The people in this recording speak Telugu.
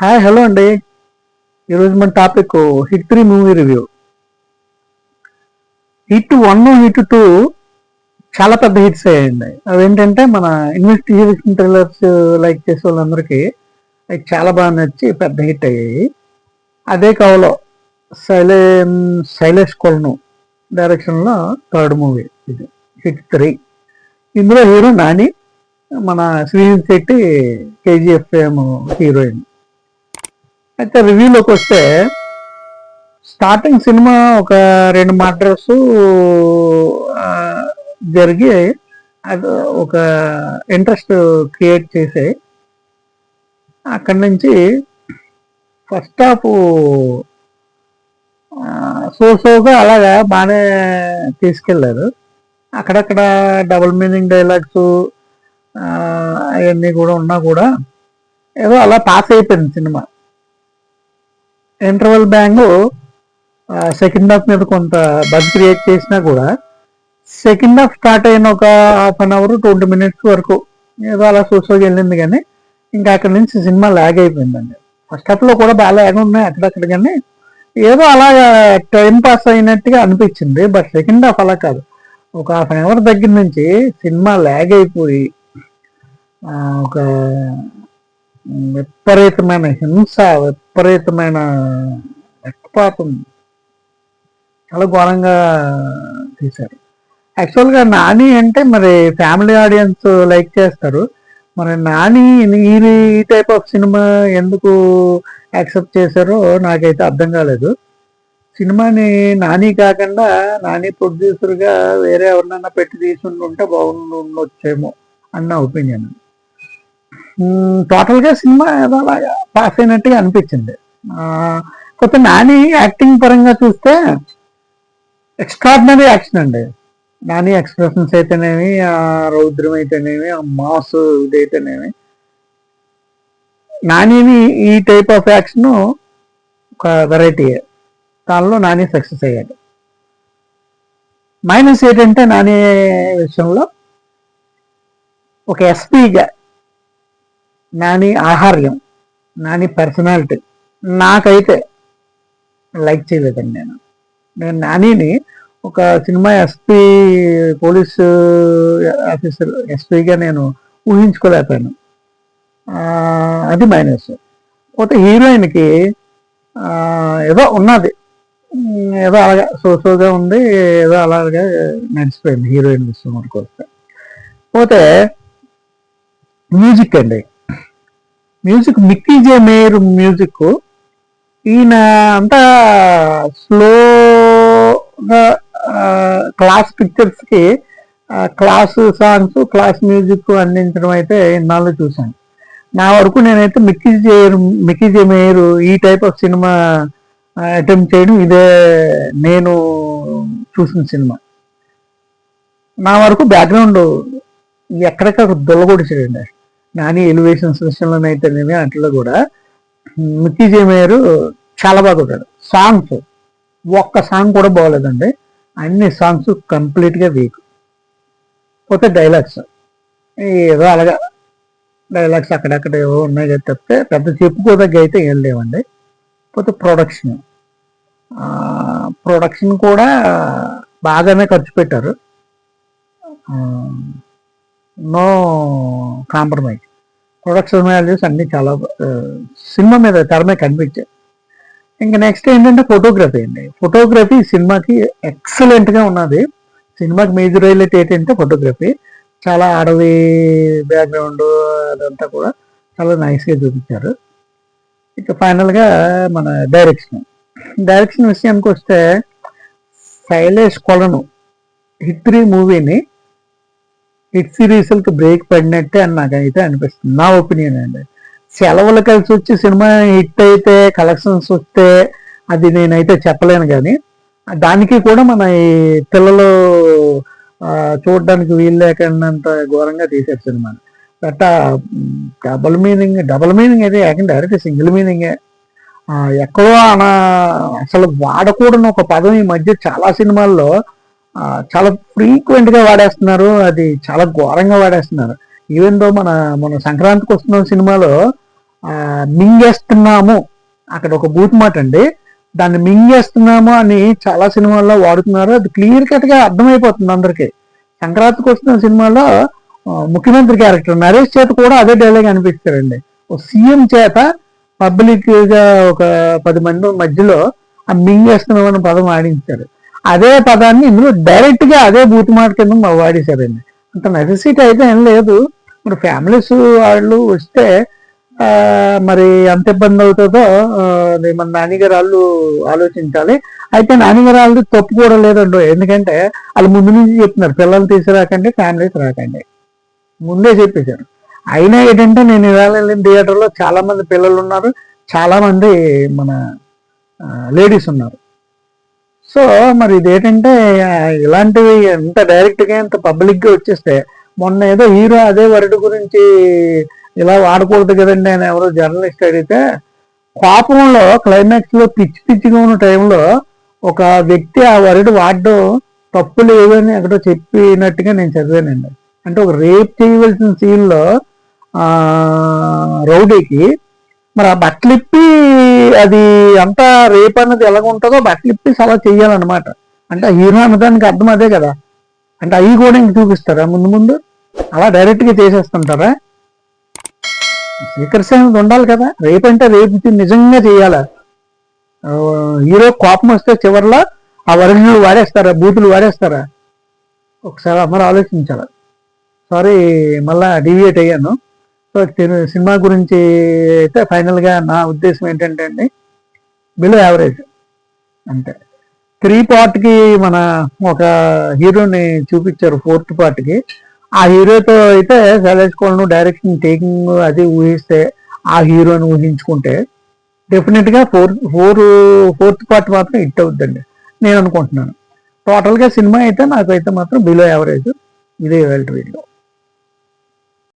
హాయ్ హలో అండి. ఈరోజు మన topic hit three movie review. Hit one hit two చాలా పెద్ద హిట్స్ అయ్యాయండి. అవేంటంటే మన ఇన్వెస్టిగేషన్ థ్రిల్లర్స్ లైక్ చేసే వాళ్ళందరికీ అవి చాలా బాగా నచ్చి పెద్ద హిట్ అయ్యాయి. అదే కవలో శైలే శైలేష్ కొలను డైరెక్షన్లో థర్డ్ మూవీ ఇది హిట్ త్రీ. ఇందులో హీరో నాని మన శ్రీజిత్ శెట్టి కేజీఎఫ్ఎం హీరోయిన్. అయితే రివ్యూలోకి వస్తే స్టార్టింగ్ సినిమా ఒక రెండు మర్డర్స్ జరిగి అది ఒక ఇంట్రెస్ట్ క్రియేట్ చేసాయి. అక్కడి నుంచి ఫస్ట్ హాఫ్ సో సోగా అలాగా బాగానే తీసుకెళ్ళారు అక్కడక్కడ డబుల్ మీనింగ్ డైలాగ్స్ అవన్నీ కూడా ఉన్నా కూడా ఏదో అలా పాస్ అయిపోయింది cinema interval bang second half మీద కొంత బజ్ క్రియేట్ చేసినా కూడా సెకండ్ హాఫ్ స్టార్ట్ అయిన ఒక half an hour twenty minutes వరకు ఏదో అలా చూసోకి వెళ్ళింది కానీ ఇంకా అక్కడి నుంచి సినిమా లాగ్ అయిపోయిందండి. ఫస్ట్ హాఫ్లో కూడా బాగా లాగ్ ఉన్నాయి అక్కడక్కడ కానీ ఏదో అలా టైం పాస్ అయినట్టుగా అనిపించింది బట్ సెకండ్ హాఫ్ అలా కాదు. ఒక హాఫ్ అన్ అవర్ దగ్గర నుంచి సినిమా లాగ్ అయిపోయి ఒక విపరీతమైన హింస విపరీతమైన రక్తపాతం చాలా ఘోరంగా తీశారు. యాక్చువల్గా నాని అంటే మరి ఫ్యామిలీ ఆడియన్స్ లైక్ చేస్తారు. మరి నాని ఈ టైప్ ఆఫ్ సినిమా ఎందుకు యాక్సెప్ట్ చేశారో నాకైతే అర్థం కాలేదు. సినిమాని నాని కాకుండా నాని ప్రొడ్యూసర్గా వేరే ఎవరినన్నా పెట్టి తీసుకుంటుంటే బాగుండొచ్చేమో అన్న ఒపీనియన్ టోటల్గా సినిమా ఏదో అలాగా పాస్ అయినట్టుగా అనిపించింది. కొత్త నాని యాక్టింగ్ పరంగా చూస్తే ఎక్స్ట్రాడినరీ యాక్షన్ అండి. నాని ఎక్స్ప్రెషన్స్ అయితేనేమి ఆ రౌద్రం అయితేనేమి ఆ మాస్ ఇదైతేనేమి. నానిని ఈ టైప్ ఆఫ్ యాక్షన్ ఒక వెరైటీ దానిలో నాని సక్సెస్ అయ్యాడు. మైనస్ ఏంటంటే నాని విషయంలో ఒక ఎస్పీగా నాని ఆహార్యం నాని పర్సనాలిటీ. నాకైతే లైక్ చేయలేదండి నేను. నేను నానిని ఒక సినిమా ఎస్పీ పోలీసు ఆఫీసర్ ఎస్పీగా నేను ఊహించుకోలేకపోయాను. అది మైనస్. పోతే హీరోయిన్కి ఏదో ఉన్నది. ఏదో అలాగా సోసోగా ఉంది ఏదో అలాగా నడిచిపోయింది హీరోయిన్ విషయం వరకు వస్తే పోతే మ్యూజిక్ అండి. Music Mickey J Meyer music ఈయన అంతా స్లోగా క్లాస్ పిక్చర్స్కి క్లాస్ సాంగ్స్ క్లాస్ మ్యూజిక్ అందించడం అయితే ఇన్నాళ్ళు చూశాను. నా వరకు నేనైతే మిక్కీ జేయర్ మిక్కీ జే మేయర్ ఈ టైప్ ఆఫ్ సినిమా అటెంప్ట్ చేయడం ఇదే నేను చూసిన సినిమా నా వరకు బ్యాక్గ్రౌండ్ ఎక్కడెక్కడ దొల్లగొడిచాడండి నాని ఎలివేషన్స్ విషయంలోనైతేనేమి అట్లా కూడా. మిక్కీ జేమేయర్ చాలా బాగా కొట్టాడు. సాంగ్స్ ఒక్క సాంగ్ కూడా బాగోలేదండి. అన్ని సాంగ్స్ కంప్లీట్గా వీక్ పోతే డైలాగ్స్ ఏదో అలాగా డైలాగ్స్ అక్కడక్కడ ఏవో ఉన్నాయి కదా తప్పితే పెద్ద చెప్పుకోదగ్గ అయితే ఏం లేవండి. పోతే ప్రొడక్షన్ ప్రొడక్షన్ కూడా బాగానే ఖర్చు పెట్టారు. నో కాంప్రమైజ్ ప్రొడక్షన్ వాల్యూస్ అన్ని చాలా సినిమా మీద తెర కనిపించాయి. ఇంకా నెక్స్ట్ ఏంటంటే ఫోటోగ్రఫీ అండి. ఫోటోగ్రఫీ సినిమాకి ఎక్సలెంట్గా ఉన్నది. సినిమాకి మేజర్ హైలైట్ ఏంటంటే ఫోటోగ్రఫీ చాలా అడవి బ్యాక్గ్రౌండ్ అదంతా కూడా చాలా నైస్గా చూపించారు. ఇక ఫైనల్గా మన డైరెక్షన్ డైరెక్షన్ విషయానికి వస్తే శైలేష్ కొలను హిత్రీ మూవీని హిట్ సిరీస్లకు బ్రేక్ పడినట్టే అని నాకైతే అనిపిస్తుంది. నా ఒపీనియన్ అండి. సెలవులు కలిసి వచ్చి సినిమా హిట్ అయితే కలెక్షన్స్ వస్తే అది నేనైతే చెప్పలేను కానీ దానికి కూడా మన ఈ పిల్లలు చూడడానికి వీలు లేకున్నంత ఘోరంగా తీసారు cinema. But double meaning double meaning అయితే ఏకంగా డైరెక్ట్ సింగిల్ మీనింగే. ఎక్కడో అనా అసలు వాడకూడని ఒక పదం ఈ మధ్య చాలా సినిమాల్లో చాలా ఫ్రీక్వెంట్గా వాడేస్తున్నారు. అది చాలా ఘోరంగా వాడేస్తున్నారు. ఈవెన్ దో మన మన సంక్రాంతికి వస్తున్న సినిమాలో ఆ, మింగేస్తున్నాము. అక్కడ ఒక బూత్ మాట అండి. దాన్ని మింగేస్తున్నాము అని చాలా సినిమాల్లో వాడుతున్నారు. అది క్లియర్ కట్గా అర్థమైపోతుంది అందరికి. సంక్రాంతికి వస్తున్న సినిమాలో ముఖ్యమంత్రి క్యారెక్టర్ నరేష్ చేత కూడా అదే డైలాగ్ అనిపిస్తారండి. ఓ సీఎం చేత పబ్లిక్గా ఒక పది మంది మధ్యలో ఆ మింగేస్తున్నాం అనే పదం ఆడించారు. అదే పదాన్ని ఇందులో డైరెక్ట్గా అదే బూత్ మాట కింద మా వాడేశారండి అంత నెసెసిటీ అయితే ఏం లేదు. మరి ఫ్యామిలీస్ వాళ్ళు వస్తే మరి ఎంత ఇబ్బంది అవుతుందో మన నాన్నగారు వాళ్ళు ఆలోచించాలి. అయితే నాన్నగారు వాళ్ళు తప్పు కూడా లేదండి. ఎందుకంటే వాళ్ళు ముందు నుంచి చెప్తున్నారు పిల్లలు తీసుకురాకండి ఫ్యామిలీస్ రాకండి. ముందే చెప్పేశారు. అయినా ఏంటంటే నేను ఇవాళ వెళ్ళిన థియేటర్లో చాలా మంది పిల్లలు ఉన్నారు. చాలా మంది మన లేడీస్ ఉన్నారు. సో మరి ఇదేంటంటే ఇలాంటివి ఎంత డైరెక్ట్గా ఎంత పబ్లిక్గా వచ్చేస్తే మొన్న ఏదో హీరో అదే వరడు గురించి ఇలా వాడకూడదు కదండి అని ఎవరో జర్నలిస్ట్ అడిగితే కోపంలో క్లైమాక్స్లో పిచ్చి పిచ్చిగా ఉన్న టైంలో ఒక వ్యక్తి ఆ వరడు వాడడం తప్పు లేదని ఎక్కడో చెప్పినట్టుగా నేను చదివానండి. అంటే ఒక రేప్ చేయవలసిన సీన్లో ఆ రౌడీకి మరి ఆ బట్టలిప్పి అది అంతా రేపు అన్నది ఎలాగుంటుందో బట్టలిప్పి అలా చెయ్యాలన్నమాట. అంటే హీరో అన్నదానికి అర్థం అదే కదా. అంటే అవి కూడా ఇంక చూపిస్తారా ముందు ముందు? అలా డైరెక్ట్గా చేసేస్తుంటారా? స్పీకర్స్ అనేది ఉండాలి కదా. రేపు అంటే రేపు నిజంగా చేయాలా హీరో కోపం వస్తే చివర్లో ఆ వరలు వాడేస్తారా? బూతులు వాడేస్తారా? ఒకసారి అమ్మ ఆలోచించాలి. సారీ మళ్ళా డివియేట్ అయ్యాను. సో సినిమా గురించి అయితే ఫైనల్గా నా ఉద్దేశం ఏంటంటే అండి బిలో యావరేజ్ అంతే. త్రీ పార్ట్కి మన ఒక హీరోని చూపించారు ఫోర్త్ పార్ట్కి ఆ హీరోతో అయితే శైలేష్ కోల్ను డైరెక్షన్ టేకింగ్ అది ఊహిస్తే ఆ హీరోని ఊహించుకుంటే డెఫినెట్గా ఫోర్ ఫోర్ ఫోర్త్ పార్ట్ మాత్రం హిట్ అవుద్దండి. నేను అనుకుంటున్నాను. టోటల్గా సినిమా అయితే నాకైతే మాత్రం బిలో యావరేజ్ ఇదే వెల్ట్ వీడియో.